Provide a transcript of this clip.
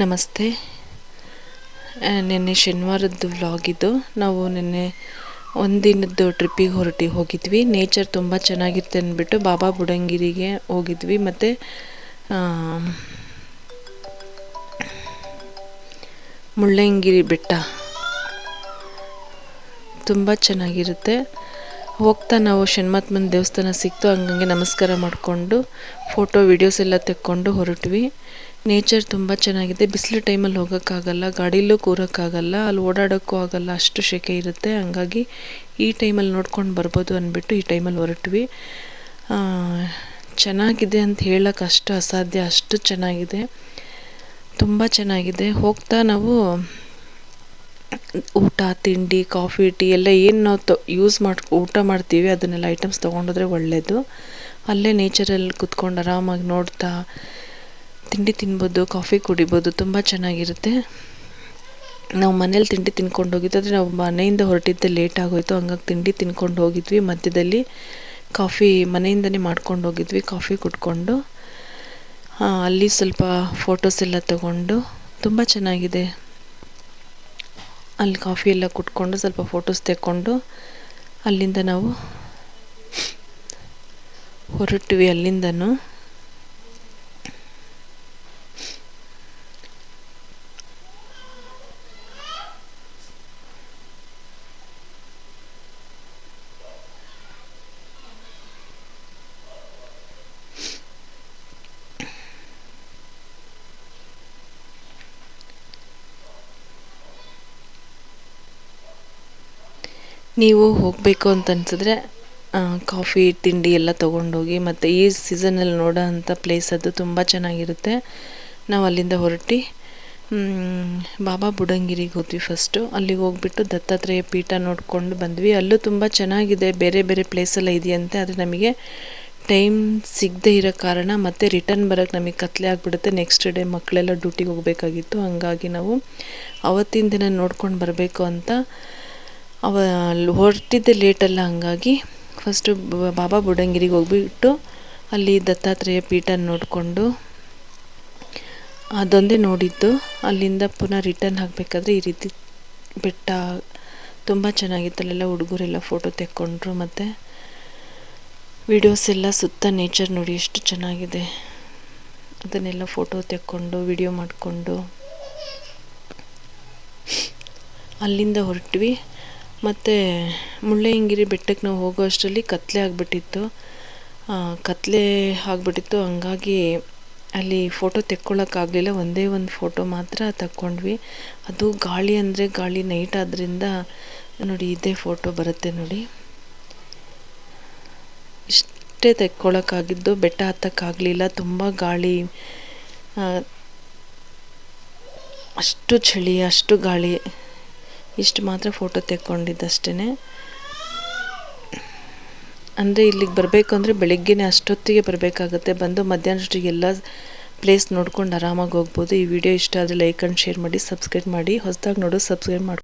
ನಮಸ್ತೆ. ನಿನ್ನೆ ಶನಿವಾರದ್ದು ವ್ಲಾಗ್ ಇದು. ನಾವು ನಿನ್ನೆ ಒಂದಿನದ್ದು ಟ್ರಿಪ್ಪಿಗೆ ಹೊರಟಿ ಹೋಗಿದ್ವಿ. ನೇಚರ್ ತುಂಬ ಚೆನ್ನಾಗಿರುತ್ತೆ ಅಂದ್ಬಿಟ್ಟು ಬಾಬಾ ಬುಡಂಗಿರಿಗೆ ಹೋಗಿದ್ವಿ. ಮತ್ತು ಮುಳ್ಳಂಗಿರಿ ಬೆಟ್ಟ. ತುಂಬ ಚೆನ್ನಾಗಿರುತ್ತೆ. ಹೋಗ್ತಾ ನಾವು ಶನ್ಮಾತ್ಮನ ದೇವಸ್ಥಾನ ಸಿಕ್ತು. ಹಂಗಂಗೆ ನಮಸ್ಕಾರ ಮಾಡಿಕೊಂಡು ಫೋಟೋ ವಿಡಿಯೋಸ್ ಎಲ್ಲ ತೆಕ್ಕೊಂಡು ಹೊರಟ್ವಿ. ನೇಚರ್ ತುಂಬ ಚೆನ್ನಾಗಿದೆ. ಬಿಸಿಲು ಟೈಮಲ್ಲಿ ಹೋಗೋಕ್ಕಾಗಲ್ಲ, ಗಾಡೀಲೂ ಕೂರೋಕ್ಕಾಗಲ್ಲ, ಅಲ್ಲಿ ಓಡಾಡೋಕ್ಕೂ ಆಗಲ್ಲ, ಅಷ್ಟು ಸೆಕೆ ಇರುತ್ತೆ. ಹಂಗಾಗಿ ಈ ಟೈಮಲ್ಲಿ ನೋಡ್ಕೊಂಡು ಬರ್ಬೋದು ಅಂದ್ಬಿಟ್ಟು ಈ ಟೈಮಲ್ಲಿ ಹೊರಟ್ವಿ. ಚೆನ್ನಾಗಿದೆ ಅಂತ ಹೇಳೋಕೆ ಅಷ್ಟು ಅಸಾಧ್ಯ, ಅಷ್ಟು ಚೆನ್ನಾಗಿದೆ. ತುಂಬ ಚೆನ್ನಾಗಿದೆ. ಹೋಗ್ತಾ ನಾವು ಊಟ, ತಿಂಡಿ ಕಾಫಿ ಟೀ ಎಲ್ಲ ಏನು ನಾವು ತೊ ಯೂಸ್ ಮಾಡಿ, ಊಟ ಮಾಡ್ತೀವಿ, ಅದನ್ನೆಲ್ಲ ಐಟಮ್ಸ್ ತೊಗೊಂಡೋದ್ರೆ ಒಳ್ಳೆಯದು ಅಲ್ಲೇ ನೇಚರಲ್ಲಿ ಕುತ್ಕೊಂಡು ಆರಾಮಾಗಿ ನೋಡ್ತಾ ತಿಂಡಿ ತಿನ್ಬೋದು ಕಾಫಿ ಕುಡಿಬೋದು ತುಂಬ ಚೆನ್ನಾಗಿರುತ್ತೆ. ನಾವು ಮನೇಲಿ ತಿಂಡಿ ತಿನ್ಕೊಂಡು ಹೋಗಿದ್ದು ಆದರೆ ನಾವು ಮನೆಯಿಂದ ಹೊರಟಿದ್ದೆ ಲೇಟ್ ಆಗೋಯ್ತು, ಹಂಗಾಗಿ ತಿಂಡಿ ತಿನ್ಕೊಂಡು ಹೋಗಿದ್ವಿ. ಮಧ್ಯದಲ್ಲಿ ಕಾಫಿ ಮನೆಯಿಂದನೇ ಮಾಡ್ಕೊಂಡು ಹೋಗಿದ್ವಿ ಕಾಫಿ ಕುಟ್ಕೊಂಡು ಅಲ್ಲಿ ಸ್ವಲ್ಪ ಫೋಟೋಸ್ ಎಲ್ಲ ತಗೊಂಡು ತುಂಬ ಚೆನ್ನಾಗಿದೆ. ಅಲ್ಲಿ ಕಾಫಿ ಎಲ್ಲ ಕುಟ್ಕೊಂಡು ಸ್ವಲ್ಪ ಫೋಟೋಸ್ ತೆಕ್ಕೊಂಡು ಅಲ್ಲಿಂದ ನಾವು ಹೊರಟ್ವಿ ಅಲ್ಲಿಂದನೂ. ನೀವು ಹೋಗಬೇಕು ಅಂತ ಅನ್ಸಿದ್ರೆ ಕಾಫಿ, ತಿಂಡಿ ಎಲ್ಲ ತೊಗೊಂಡೋಗಿ ಮತ್ತು ಈ ಸೀಸನಲ್ಲಿ ನೋಡೋ ಅಂಥ ಪ್ಲೇಸ್ ಅದು ತುಂಬ ಚೆನ್ನಾಗಿರುತ್ತೆ. ನಾವು ಅಲ್ಲಿಂದ ಹೊರಟಿ ಬಾಬಾ ಬುಡಂಗಿರಿಗೆ ಹೋದ್ವಿ ಫಸ್ಟು ಅಲ್ಲಿಗೆ ಹೋಗ್ಬಿಟ್ಟು ದತ್ತಾತ್ರೇಯ ಪೀಠ ನೋಡ್ಕೊಂಡು ಬಂದ್ವಿ. ಅಲ್ಲೂ ತುಂಬ ಚೆನ್ನಾಗಿದೆ. ಬೇರೆ ಬೇರೆ ಪ್ಲೇಸೆಲ್ಲ ಇದೆಯಂತೆ. ಆದರೆ ನಮಗೆ ಟೈಮ್ ಸಿಗದೆ ಇರೋ ಕಾರಣ ಮತ್ತೆ ರಿಟರ್ನ್ ಬರೋಕ್ಕೆ ನಮಗೆ ಕತ್ಲೆ ಆಗಿಬಿಡುತ್ತೆ. ನೆಕ್ಸ್ಟ್ ಡೇ ಮಕ್ಕಳೆಲ್ಲ ಡ್ಯೂಟಿಗೆ ಹೋಗಬೇಕಾಗಿತ್ತು. ಹಾಗಾಗಿ ನಾವು ಅವತ್ತಿನ ದಿನ ನೋಡ್ಕೊಂಡು ಬರಬೇಕು ಅಂತ ಅವ ಅಲ್ಲಿ ಹೊರಟಿದ್ದೆ ಲೇಟಲ್ಲ ಹಂಗಾಗಿ ಫಸ್ಟು ಬಾಬಾ ಬುಡಂಗಿರಿಗೆ ಹೋಗ್ಬಿಟ್ಟು ಅಲ್ಲಿ ದತ್ತಾತ್ರೇಯ ಪೀಠ ನೋಡಿಕೊಂಡು ಅದೊಂದೇ ನೋಡಿದ್ದು. ಅಲ್ಲಿಂದ ಪುನಃ ರಿಟರ್ನ್ ಆಗಬೇಕಾದ್ರೆ ಈ ರೀತಿ ಬೆಟ್ಟ ತುಂಬ ಚೆನ್ನಾಗಿತ್ತು ಅಲ್ಲೆಲ್ಲ ಹುಡುಗರೆಲ್ಲ ಫೋಟೋ ತೆಕ್ಕೊಂಡ್ರು ಮತ್ತು ವಿಡಿಯೋಸ್ ಎಲ್ಲ ಸುತ್ತ ನೇಚರ್ ನೋಡಿ ಎಷ್ಟು ಚೆನ್ನಾಗಿದೆ. ಅದನ್ನೆಲ್ಲ ಫೋಟೋ ತೆಕ್ಕೊಂಡು ವಿಡಿಯೋ ಮಾಡಿಕೊಂಡು ಅಲ್ಲಿಂದ ಹೊರಟ್ವಿ. ಮತ್ತು ಮುಳ್ಳಯ್ಯನಗಿರಿ ಬೆಟ್ಟಕ್ಕೆ ನಾವು ಹೋಗೋ ಅಷ್ಟರಲ್ಲಿ ಕತ್ತಲೆ ಆಗಿಬಿಟ್ಟಿತ್ತು. ಕತ್ತಲೆ ಆಗಿಬಿಟ್ಟಿತ್ತು. ಹಂಗಾಗಿ ಅಲ್ಲಿ ಫೋಟೋ ತೆಕ್ಕೊಳ್ಳೋಕ್ಕಾಗಲಿಲ್ಲ ಒಂದೇ ಒಂದು ಫೋಟೋ ಮಾತ್ರ ತಕ್ಕೊಂಡ್ವಿ. ಅದು ಗಾಳಿ ಅಂದರೆ ಗಾಳಿ ನೈಟ್ ಆದ್ದರಿಂದ ನೋಡಿ ಇದೇ ಫೋಟೋ ಬರುತ್ತೆ ನೋಡಿ. ಇಷ್ಟೇ ತೆಕ್ಕೊಳ್ಳೋಕ್ಕಾಗಿದ್ದು ಬೆಟ್ಟ ಹತ್ತಕ್ಕಾಗಲಿಲ್ಲ ತುಂಬ ಗಾಳಿ ಅಷ್ಟು ಚಳಿ, ಅಷ್ಟು ಗಾಳಿ. ಇಷ್ಟು ಮಾತ್ರ ಫೋಟೋ ತೆಕ್ಕೊಂಡಿದ್ದಷ್ಟೇ ಅಂದರೆ ಇಲ್ಲಿಗೆ ಬರಬೇಕು ಅಂದರೆ ಬೆಳಗ್ಗೆನೇ ಅಷ್ಟೊತ್ತಿಗೆ ಬರಬೇಕಾಗತ್ತೆ. ಬಂದು ಮಧ್ಯಾಹ್ನಷ್ಟು ಎಲ್ಲ ಪ್ಲೇಸ್ ನೋಡ್ಕೊಂಡು ಆರಾಮಾಗಿ ಹೋಗ್ಬೋದು. ಈ ವಿಡಿಯೋ ಇಷ್ಟ ಆದರೆ ಲೈಕ್ ಆ್ಯಂಡ್ ಶೇರ್ ಮಾಡಿ ಸಬ್ಸ್ಕ್ರೈಬ್ ಮಾಡಿ. ಹೊಸದಾಗಿ ನೋಡೋ ಸಬ್ಸ್ಕ್ರೈಬ್ ಮಾಡಿ.